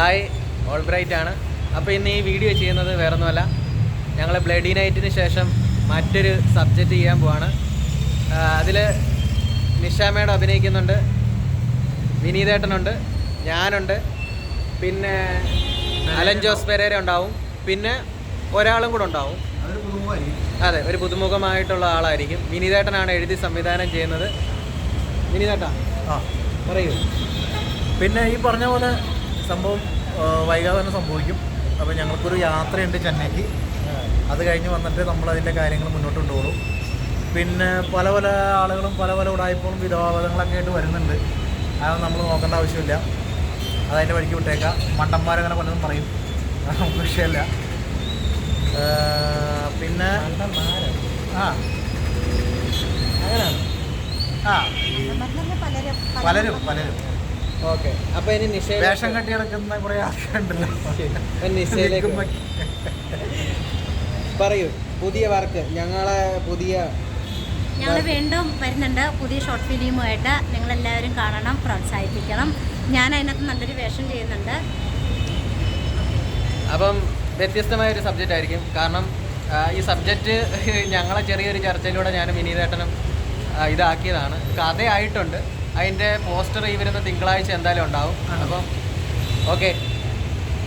Hi all bright ആണ്. അപ്പോൾ ഇന്ന് ഈ വീഡിയോ ചെയ്യുന്നത് വേറൊന്നുമല്ല. ഞങ്ങൾ ബ്ലഡി നൈറ്റിന് ശേഷം മറ്റൊരു സബ്ജക്റ്റ് ചെയ്യാൻ പോവാണ്. അതിൽ നിഷ മേഡം അഭിനയിക്കുന്നുണ്ട്. വിനീതേട്ടനുണ്ട്. ഞാനുണ്ട്. പിന്നെ അലൻ ജോസ് പെരേര ഉണ്ടാവും. പിന്നെ ഒരാളും കൂടെ ഉണ്ടാവും. അതെ ഒരു പുതുമുഖമായിട്ടുള്ള ആളായിരിക്കും. വിനീതേട്ടനാണ് എഴുതി സംവിധാനം ചെയ്യുന്നത്. വിനീതേട്ടാ പറയൂ. പിന്നെ ഈ പറഞ്ഞ പോലെ സംഭവം വൈകാതെ തന്നെ സംഭവിക്കും. അപ്പോൾ ഞങ്ങൾക്കൊരു യാത്രയുണ്ട് ചെന്നൈക്ക്. അത് കഴിഞ്ഞ് വന്നിട്ട് നമ്മൾ അതിന്റെ കാര്യങ്ങൾ മുന്നോട്ട് കൊണ്ടുപോകും. പിന്നെ പല പല ആളുകളും പല പല ഉടായ്പകളും വിധവാദങ്ങളൊക്കെ ആയിട്ട് വരുന്നുണ്ട്. അതൊന്നും നമ്മൾ നോക്കേണ്ട ആവശ്യമില്ല. അതതിന്റെ വഴിക്ക് വിട്ടേക്കാം. മണ്ടന്മാരങ്ങനെ പലതും പറയും. അത് നമുക്ക് വിഷയമല്ല പിന്നെ ആ. അങ്ങനെയാണ് ആ പലരും പലരും. ഓക്കെ. അപ്പോൾ ഇനി വേഷം കെട്ടി കിടക്കുന്ന കുറെ ആൾക്കാരുണ്ടല്ലോ. പറയൂ. പുതിയ വർക്ക്. ഞങ്ങളെ പുതിയ ഞങ്ങൾ വീണ്ടും വരുന്നുണ്ട്. പുതിയ ഷോർട്ട് ഫിലിമുമായിട്ട് നിങ്ങളെല്ലാവരും കാണണം പ്രോത്സാഹിപ്പിക്കണം. ഞാൻ അതിനകത്ത് നല്ലൊരു വേഷം ചെയ്യുന്നുണ്ട്. അപ്പം വ്യത്യസ്തമായ ഒരു സബ്ജക്റ്റ് ആയിരിക്കും. കാരണം ഈ സബ്ജക്റ്റ് ഞങ്ങളെ ചെറിയൊരു ചർച്ചയിലൂടെ ഞാനും വിനീതേട്ടനും ഇതാക്കിയതാണ്. കഥയായിട്ടുണ്ട്. അതിന്റെ പോസ്റ്റർ ഈ വരുന്ന തിങ്കളാഴ്ച എന്തായാലും ഉണ്ടാവും. അപ്പം ഓക്കെ.